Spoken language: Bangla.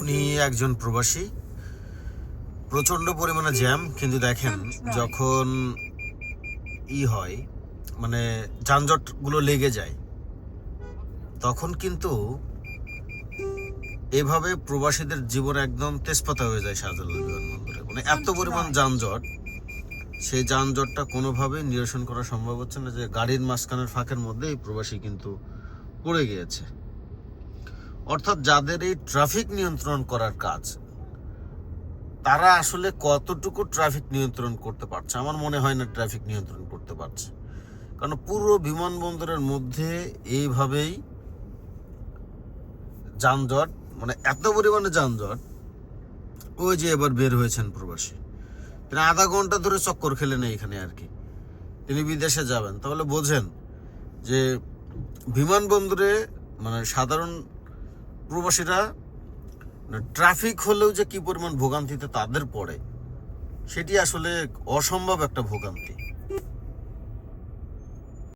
উনি একজন প্রবাসী। প্রচণ্ড পরিমাণে জ্যাম কিন্তু দেখেন যখন ই হয় মানে যানজটগুলো লেগে যায় তখন কিন্তু এভাবে প্রবাসীদের জীবন একদম তেজপাতা হয়ে যায় শাহজালাল বিমানবন্দরে। মানে এত পরিমাণ যানজট সেই যানজটটা কোনোভাবেই নিরসন করা সম্ভব হচ্ছে না যে গাড়ির মাঝখানের ফাঁকের মধ্যে এই প্রবাসী কিন্তু পড়ে গিয়েছে। অর্থাৎ যাদের এই ট্রাফিক নিয়ন্ত্রণ করার কাজ, তারা আসলে কতটুকু ট্রাফিক নিয়ন্ত্রণ করতে পারছে? আমার মনে হয় না ট্রাফিক নিয়ন্ত্রণ করতে পারছে। কারণ পুরো বিমানবন্দরের মধ্যে এইভাবেই যানজট মানে এত পরিমাণে যানজট, ওই যে এবার বের হয়েছেন প্রবাসী। তিনি আধা ঘণ্টা ধরে চক্কর খেলেন এখানে আর কি। তিনি বিদেশে যাবেন। তাহলে বোঝেন যে বিমানবন্দরে মানে সাধারণ প্রবাসীরা ট্রাফিক হলেও যে কি পরিমাণ ভোগান্তিতে তাদের পড়ে সেটি আসলে অসম্ভব একটা ভোগান্তি।